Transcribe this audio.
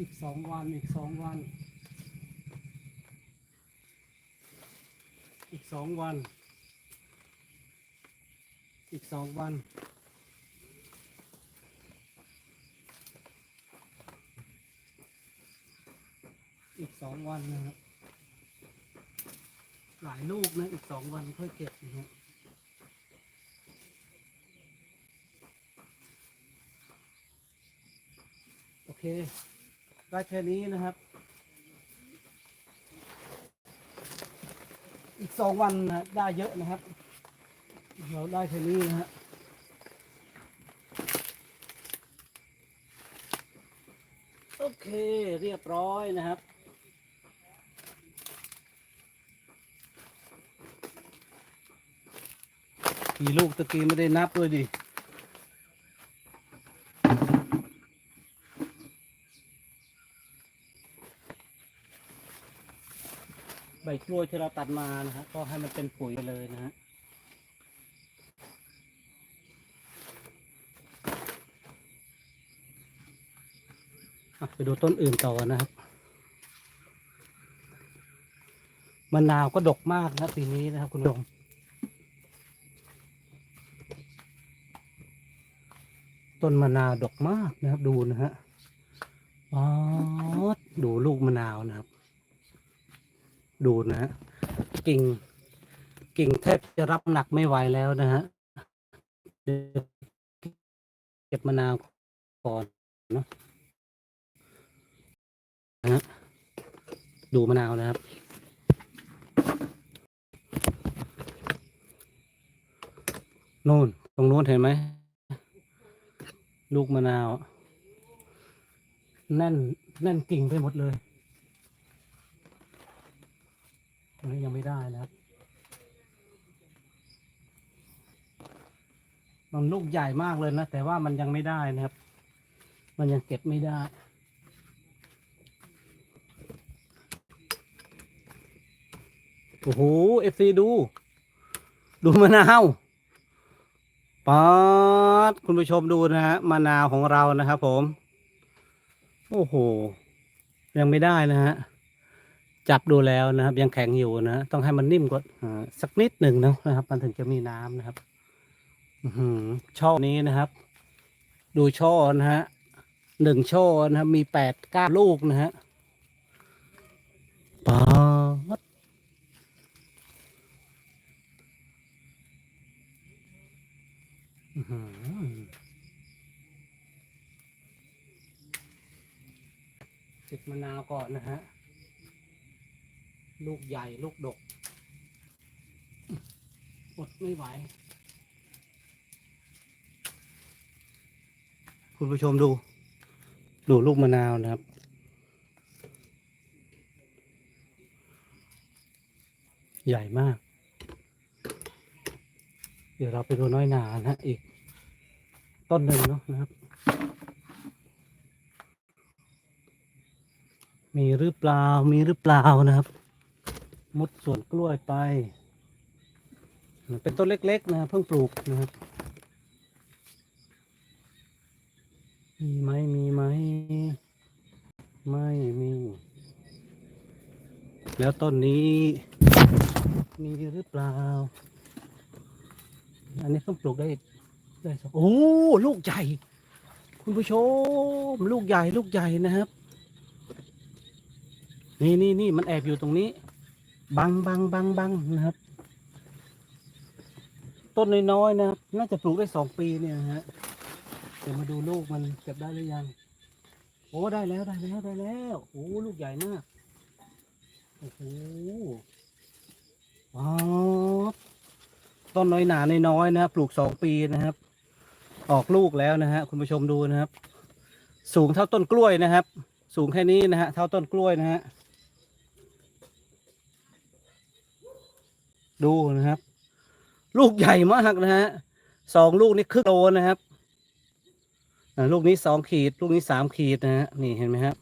อีกสองวันอีกสองวัน อีกสองวัน อีกสองวัน อีกสองวันนะครับหลายลูกนะ อีกสองวันค่อยเก็บนะฮะโอเค ได้แค่นี้นะครับ อีกสองวันนะได้เยอะนะครับ เราได้แค่นี้นะฮะโอเคเรียบร้อยนะครับกี่ลูกตะกี้ไม่ได้นับด้วยดิ ใบกล้วยที่เราตัดมานะฮะก็ให้มันเป็นปุ๋ยไปเลยนะฮะไปดูต้นอื่นต่อนะครับมะนาวก็ดกมากนะปีนี้นะครับคุณผู้ชมต้นมะนาวดกมากนะครับดูนะฮะอ๋อดูลูกมะนาวนะครับ ดูนะฮะกิ่ง กิ่งแทบจะรับหนักไม่ไหวแล้วนะฮะเก็บมะนาวก่อนเนาะนะฮะดูมะนาวนะครับ นู่น ตรงนู้นเห็นไหม ลูกมะนาว แน่น แน่นกิ่งไปหมดเลยต รงนี้ยังไม่ได้นะครับมันลูกใหญ่มากเลยนะ แต่ว่ามันยังไม่ได้นะครับ มันยังเก็บไม่ได้โอ้โหเอฟซีดู ดูมะนาวป๊าดคุณผู้ชมดูนะฮะมะนาวของเรานะครับผม โอ้โห ยังไม่ได้นะฮะ จับดูแล้วนะครับ ยังแข็งอยู่นะต้องให้มันนิ่มกว่าสักนิดหนึ่งนะครับ มันถึงจะมีน้ำนะครับช่อนี้นะครับ ดูช่อนะฮะหนึ่งช่อนะครับ มีแปดก้าลูกนะฮะป๊าดอื้อหือติดมะนาวก่อนนะฮะ ลูกใหญ่ ลูกดกอดไม่ไหว คุณผู้ชมดู ดูลูกมะนาวนะครับ ใหญ่มาก เดี๋ยวเราไปดูน้อยหนานะฮะอีก ต้นหนึ่งเนาะนะครับ มีหรือเปล่า มีหรือเปล่านะครับ มุดสวนกล้วยไป เป็นต้นเล็ก ๆ นะครับเพิ่งปลูกนะครับ มีไหมมีไหมไม่มี แล้วต้นนี้ มีหรือเปล่า อันนี้เพิ่งปลูกได้ได้สักโอ้ลูกใหญ่ คุณผู้ชม ลูกใหญ่ลูกใหญ่นะครับ นี่นี่นี่มันแอบอยู่ตรงนี้ บังบังบังบังนะครับ ต้นน้อยๆนะครับ น่าจะปลูกได้สองปีเนี่ยฮะเดี๋ยวมาดูลูกมันเก็บได้หรือยัง โอ้ได้แล้วได้แล้วได้แล้วโอ้ลูกใหญ่มากโอ้โหว้าวต้นน้อยหนาน้อยๆนะครับ ปลูกสองปีนะครับ ออกลูกแล้วนะฮะคุณผู้ชมดูนะครับ สูงเท่าต้นกล้วยนะครับ สูงแค่นี้นะฮะเท่าต้นกล้วยนะฮะ ดูนะครับ ลูกใหญ่มากนะฮะสองลูกนี่ครึ่งโลนะครับลูกนี้สองขีด ลูกนี้สามขีดนะฮะนี่เห็นไหมครับ